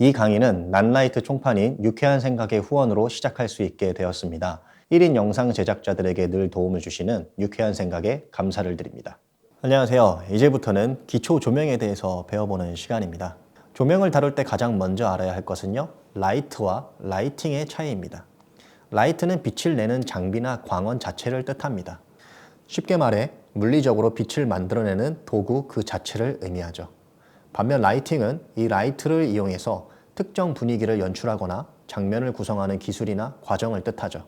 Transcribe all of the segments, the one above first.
이 강의는 난라이트 총판인 유쾌한 생각의 후원으로 시작할 수 있게 되었습니다. 1인 영상 제작자들에게 늘 도움을 주시는 유쾌한 생각에 감사를 드립니다. 안녕하세요. 이제부터는 기초 조명에 대해서 배워보는 시간입니다. 조명을 다룰 때 가장 먼저 알아야 할 것은요, 라이트와 라이팅의 차이입니다. 라이트는 빛을 내는 장비나 광원 자체를 뜻합니다. 쉽게 말해 물리적으로 빛을 만들어내는 도구 그 자체를 의미하죠. 반면 라이팅은 이 라이트를 이용해서 특정 분위기를 연출하거나 장면을 구성하는 기술이나 과정을 뜻하죠.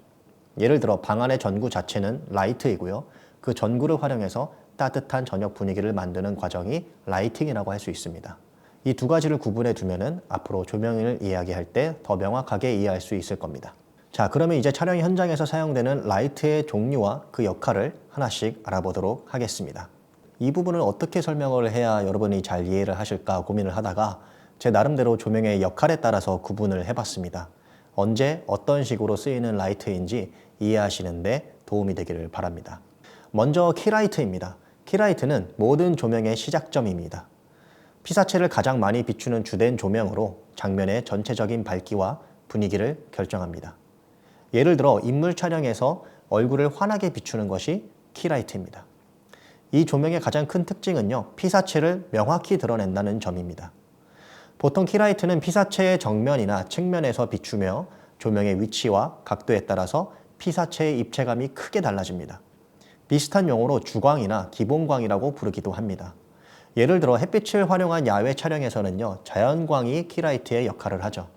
예를 들어 방 안의 전구 자체는 라이트이고요. 그 전구를 활용해서 따뜻한 저녁 분위기를 만드는 과정이 라이팅이라고 할 수 있습니다. 이 두 가지를 구분해 두면은 앞으로 조명을 이야기할 때 더 명확하게 이해할 수 있을 겁니다. 자, 그러면 이제 촬영 현장에서 사용되는 라이트의 종류와 그 역할을 하나씩 알아보도록 하겠습니다. 이 부분을 어떻게 설명을 해야 여러분이 잘 이해를 하실까 고민을 하다가 제 나름대로 조명의 역할에 따라서 구분을 해봤습니다. 언제 어떤 식으로 쓰이는 라이트인지 이해하시는데 도움이 되기를 바랍니다. 먼저 키라이트입니다. 키라이트는 모든 조명의 시작점입니다. 피사체를 가장 많이 비추는 주된 조명으로 장면의 전체적인 밝기와 분위기를 결정합니다. 예를 들어 인물 촬영에서 얼굴을 환하게 비추는 것이 키라이트입니다. 이 조명의 가장 큰 특징은요, 피사체를 명확히 드러낸다는 점입니다. 보통 키라이트는 피사체의 정면이나 측면에서 비추며 조명의 위치와 각도에 따라서 피사체의 입체감이 크게 달라집니다. 비슷한 용어로 주광이나 기본광이라고 부르기도 합니다. 예를 들어 햇빛을 활용한 야외 촬영에서는요, 자연광이 키라이트의 역할을 하죠.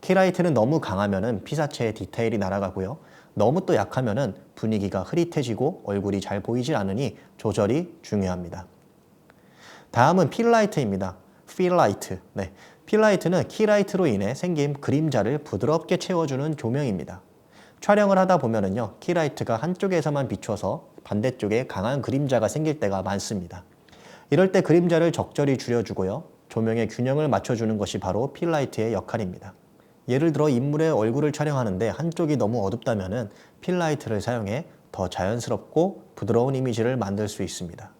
키라이트는 너무 강하면은 피사체의 디테일이 날아가고요. 너무 또 약하면은 분위기가 흐릿해지고 얼굴이 잘 보이질 않으니 조절이 중요합니다. 다음은 필라이트입니다. 필라이트. 네. 필라이트는 키라이트로 인해 생긴 그림자를 부드럽게 채워주는 조명입니다. 촬영을 하다 보면은요, 키라이트가 한쪽에서만 비춰서 반대쪽에 강한 그림자가 생길 때가 많습니다. 이럴 때 그림자를 적절히 줄여주고요, 조명의 균형을 맞춰주는 것이 바로 필라이트의 역할입니다. 예를 들어 인물의 얼굴을 촬영하는데 한쪽이 너무 어둡다면은 필라이트를 사용해 더 자연스럽고 부드러운 이미지를 만들 수 있습니다.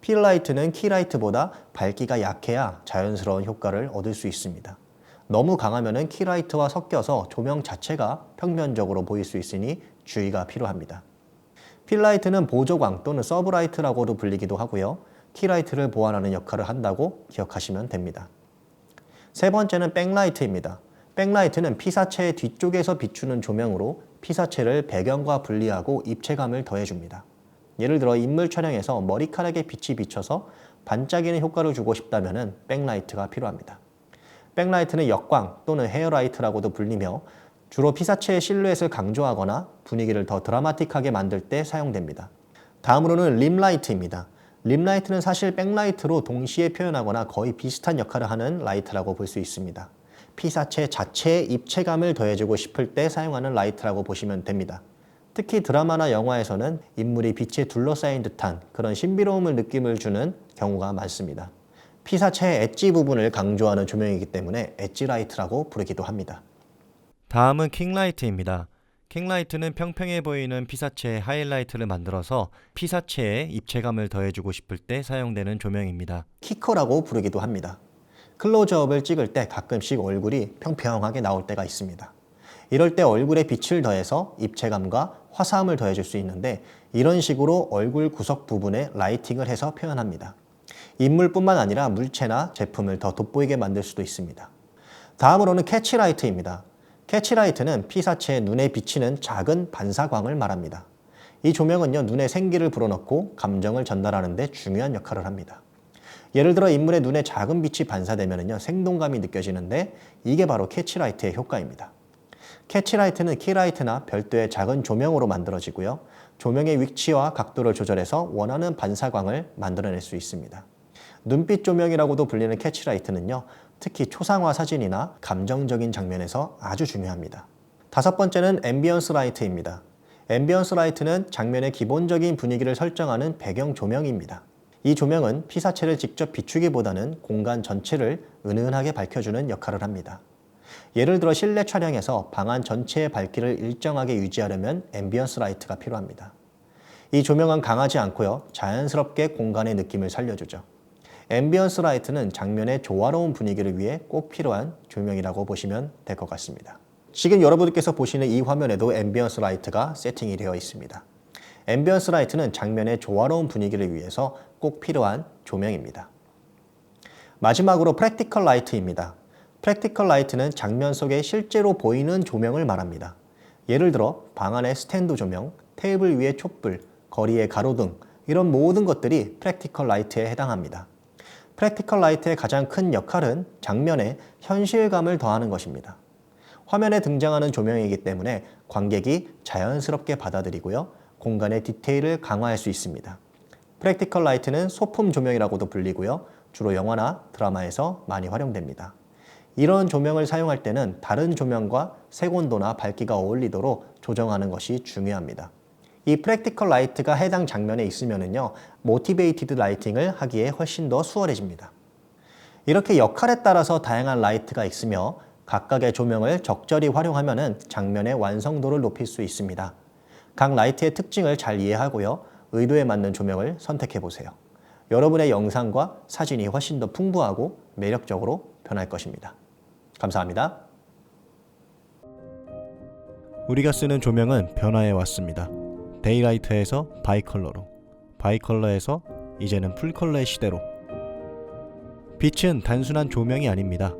필라이트는 키라이트보다 밝기가 약해야 자연스러운 효과를 얻을 수 있습니다. 너무 강하면은 키라이트와 섞여서 조명 자체가 평면적으로 보일 수 있으니 주의가 필요합니다. 필라이트는 보조광 또는 서브라이트라고도 불리기도 하고요. 키라이트를 보완하는 역할을 한다고 기억하시면 됩니다. 세 번째는 백라이트입니다. 백라이트는 피사체의 뒤쪽에서 비추는 조명으로 피사체를 배경과 분리하고 입체감을 더해줍니다. 예를 들어 인물 촬영에서 머리카락에 빛이 비쳐서 반짝이는 효과를 주고 싶다면 백라이트가 필요합니다. 백라이트는 역광 또는 헤어라이트라고도 불리며 주로 피사체의 실루엣을 강조하거나 분위기를 더 드라마틱하게 만들 때 사용됩니다. 다음으로는 림라이트입니다. 림라이트는 사실 백라이트로 동시에 표현하거나 거의 비슷한 역할을 하는 라이트라고 볼 수 있습니다. 피사체 자체의 입체감을 더해주고 싶을 때 사용하는 라이트라고 보시면 됩니다. 특히 드라마나 영화에서는 인물이 빛에 둘러싸인 듯한 그런 신비로움을 느낌을 주는 경우가 많습니다. 피사체의 엣지 부분을 강조하는 조명이기 때문에 엣지 라이트라고 부르기도 합니다. 다음은 킹라이트입니다. 킹라이트는 평평해 보이는 피사체의 하이라이트를 만들어서 피사체에 입체감을 더해주고 싶을 때 사용되는 조명입니다. 키커라고 부르기도 합니다. 클로즈업을 찍을 때 가끔씩 얼굴이 평평하게 나올 때가 있습니다. 이럴 때 얼굴에 빛을 더해서 입체감과 화사함을 더해줄 수 있는데 이런 식으로 얼굴 구석 부분에 라이팅을 해서 표현합니다. 인물뿐만 아니라 물체나 제품을 더 돋보이게 만들 수도 있습니다. 다음으로는 캐치라이트입니다. 캐치라이트는 피사체의 눈에 비치는 작은 반사광을 말합니다. 이 조명은요, 눈에 생기를 불어넣고 감정을 전달하는 데 중요한 역할을 합니다. 예를 들어 인물의 눈에 작은 빛이 반사되면요, 생동감이 느껴지는데 이게 바로 캐치라이트의 효과입니다. 캐치라이트는 키라이트나 별도의 작은 조명으로 만들어지고요. 조명의 위치와 각도를 조절해서 원하는 반사광을 만들어낼 수 있습니다. 눈빛 조명이라고도 불리는 캐치라이트는요, 특히 초상화 사진이나 감정적인 장면에서 아주 중요합니다. 다섯 번째는 앰비언스 라이트입니다. 앰비언스 라이트는 장면의 기본적인 분위기를 설정하는 배경 조명입니다. 이 조명은 피사체를 직접 비추기보다는 공간 전체를 은은하게 밝혀주는 역할을 합니다. 예를 들어 실내 촬영에서 방안 전체의 밝기를 일정하게 유지하려면 앰비언스 라이트가 필요합니다. 이 조명은 강하지 않고요. 자연스럽게 공간의 느낌을 살려주죠. 앰비언스 라이트는 장면의 조화로운 분위기를 위해 꼭 필요한 조명이라고 보시면 될 것 같습니다. 지금 여러분들께서 보시는 이 화면에도 앰비언스 라이트가 세팅이 되어 있습니다. 앰비언스 라이트는 장면의 조화로운 분위기를 위해서 꼭 필요한 조명입니다. 마지막으로 프랙티컬 라이트입니다. 프랙티컬 라이트는 장면 속에 실제로 보이는 조명을 말합니다. 예를 들어 방 안의 스탠드 조명, 테이블 위의 촛불, 거리의 가로등 이런 모든 것들이 프랙티컬 라이트에 해당합니다. 프랙티컬 라이트의 가장 큰 역할은 장면에 현실감을 더하는 것입니다. 화면에 등장하는 조명이기 때문에 관객이 자연스럽게 받아들이고요. 공간의 디테일을 강화할 수 있습니다. 프랙티컬 라이트는 소품 조명이라고도 불리고요. 주로 영화나 드라마에서 많이 활용됩니다. 이런 조명을 사용할 때는 다른 조명과 색온도나 밝기가 어울리도록 조정하는 것이 중요합니다. 이 프랙티컬 라이트가 해당 장면에 있으면은요, 모티베이티드 라이팅을 하기에 훨씬 더 수월해집니다. 이렇게 역할에 따라서 다양한 라이트가 있으며 각각의 조명을 적절히 활용하면 장면의 완성도를 높일 수 있습니다. 각 라이트의 특징을 잘 이해하고요. 의도에 맞는 조명을 선택해 보세요. 여러분의 영상과 사진이 훨씬 더 풍부하고 매력적으로 변할 것입니다. 감사합니다. 우리가 쓰는 조명은 변화해 왔습니다. 데이라이트에서 바이컬러로, 바이컬러에서 이제는 풀컬러의 시대로. 빛은 단순한 조명이 아닙니다.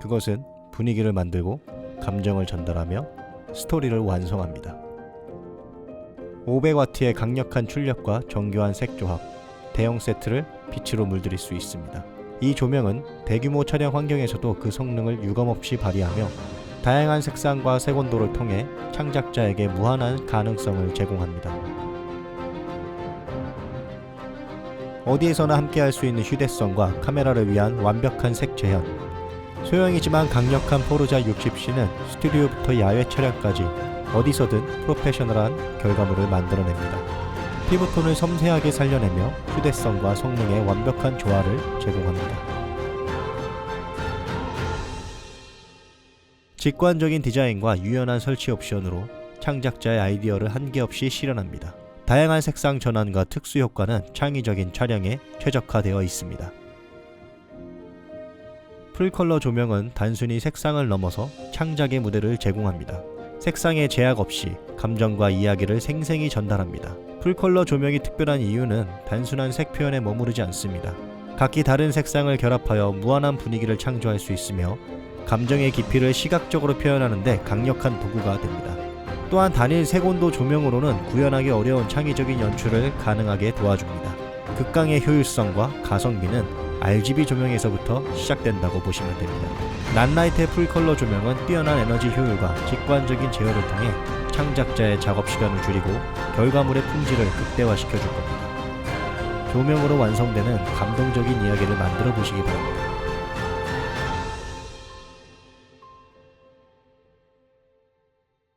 그것은 분위기를 만들고 감정을 전달하며 스토리를 완성합니다. 500와트의 강력한 출력과 정교한 색조합, 대형 세트를 빛으로 물들일 수 있습니다. 이 조명은 대규모 촬영 환경에서도 그 성능을 유감없이 발휘하며 다양한 색상과 색온도를 통해 창작자에게 무한한 가능성을 제공합니다. 어디에서나 함께할 수 있는 휴대성과 카메라를 위한 완벽한 색 재현. 소형이지만 강력한 포르자 60C는 스튜디오부터 야외 촬영까지 어디서든 프로페셔널한 결과물을 만들어냅니다. 피부톤을 섬세하게 살려내며 휴대성과 성능의 완벽한 조화를 제공합니다. 직관적인 디자인과 유연한 설치 옵션으로 창작자의 아이디어를 한계 없이 실현합니다. 다양한 색상 전환과 특수 효과는 창의적인 촬영에 최적화되어 있습니다. 풀컬러 조명은 단순히 색상을 넘어서 창작의 무대를 제공합니다. 색상의 제약 없이 감정과 이야기를 생생히 전달합니다. 풀컬러 조명이 특별한 이유는 단순한 색 표현에 머무르지 않습니다. 각기 다른 색상을 결합하여 무한한 분위기를 창조할 수 있으며 감정의 깊이를 시각적으로 표현하는데 강력한 도구가 됩니다. 또한 단일 색온도 조명으로는 구현하기 어려운 창의적인 연출을 가능하게 도와줍니다. 극강의 효율성과 가성비는 RGB 조명에서부터 시작된다고 보시면 됩니다. 난라이트의 풀컬러 조명은 뛰어난 에너지 효율과 직관적인 제어를 통해 창작자의 작업 시간을 줄이고 결과물의 품질을 극대화시켜 줄 겁니다. 조명으로 완성되는 감동적인 이야기를 만들어 보시기 바랍니다.